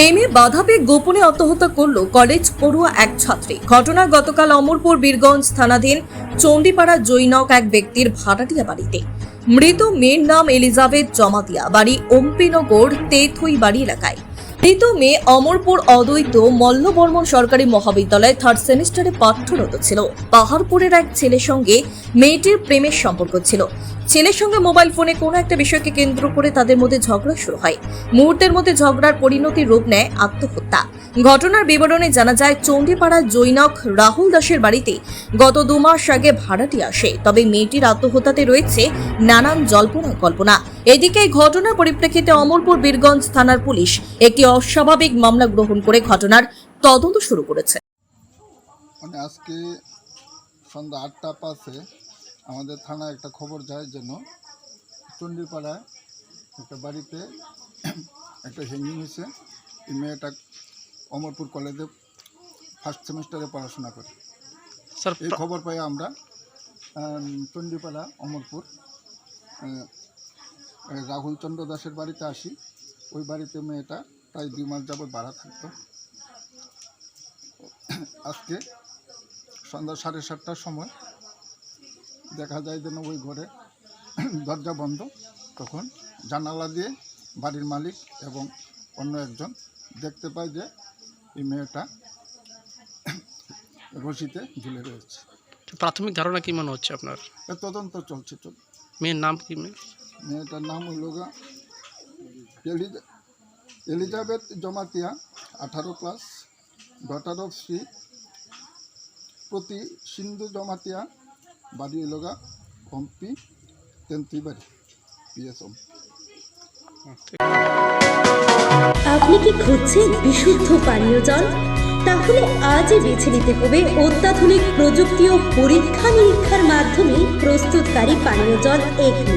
প্রেমে বাধা পেয়ে গোপনে আত্মহত্যা করল কলেজ পড়ুয়া এক ছাত্রী। ঘটনা গতকাল অমরপুর বীরগঞ্জ থানাধীন চণ্ডীপাড়া জৈনক এক ব্যক্তির ভাটাটিয়া বাড়িতে। মৃত মেয়ের নাম এলিজাবেথ জমাতিয়া, বাড়ি ওম্পিনগর তেথুই বাড়ি এলাকায়। মৃত মেয়ে অমরপুর অদ্বৈত মল্লবর্মন সরকারি মহাবিদ্যালয়ে থার্ড সেমিস্টারে পাঠ্যরত ছিল। পাহাড়পুরের এক ছেলের সঙ্গে মেয়েটির প্রেমের সম্পর্ক ছিল। ছেলের সঙ্গে মোবাইল ফোনে কোনো একটা বিষয়কে কেন্দ্র করে তাদের মধ্যে ঝগড়া শুরু হয়। মুহূর্তের মধ্যে ঝগড়ার পরিণতি রূপ নেয় আত্মহত্যা। ঘটনার বিবরণে জানা যায় চণ্ডীপাড়া জৈনক রাহুল দাসের বাড়িতে গত দু মাস আগে ভাড়াটি আসে। তবে মেয়েটির আত্মহত্যাতে রয়েছে নানান জল্পনা কল্পনা এদিকে ঘটনার পরিপ্রেক্ষিতে অমরপুর বীরগঞ্জ থানার পুলিশ একটি অস্বাভাবিক মামলা গ্রহণ করে ঘটনার তদন্ত শুরু করেছে। মানে আজকে সন্ধ্যা আটটা পাশে আমাদের থানায় একটা খবর যায় যেন চণ্ডীপাড়ায় একটা বাড়িতে একটা হ্যাঙ্গিং হয়েছে। এই মেয়েটা অমরপুর কলেজে ফার্স্ট সেমিস্টারে পড়াশোনা করে। স্যার এই খবর পাই আমরা আম, চণ্ডীপাড়া অমরপুর রাহুল চন্দ্র দাসের বাড়িতে আসি। ওই বাড়িতে মেয়েটা প্রায় দুই মাস যাবত ভাড়া থাকতো। আজকে সন্ধ্যা সাড়ে সাতটার সময় দেখা যায় যেন ওই ঘরে দরজা বন্ধ। তখন জানালা দিয়ে বাড়ির মালিক এবং অন্য একজন দেখতে পায় যে এই মেয়েটা রশিতে ঝুলে রয়েছে। প্রাথমিক ধারণা কি মনে হচ্ছে আপনার? তদন্ত চলছে চল। মেয়ের নাম কি মেয়ে মেয়েটার নাম হইল গা এলিজাবেথ জমাতিয়া, আঠারো প্লাস ডটার অফ শ্রী প্রতি সিন্ধু জমাতিয়া, বাড়ি হইল গা হম্পি তেন্তুই বাড়ি পিএসএম আপনি কি খুঁজছেন বিশুদ্ধ পানীয় জল? তাহলে আজই বেছে নিতে হবে অত্যাধুনিক প্রযুক্তি ও পরীক্ষা নিরীক্ষার মাধ্যমে প্রস্তুতকারী পানীয় জল এগনি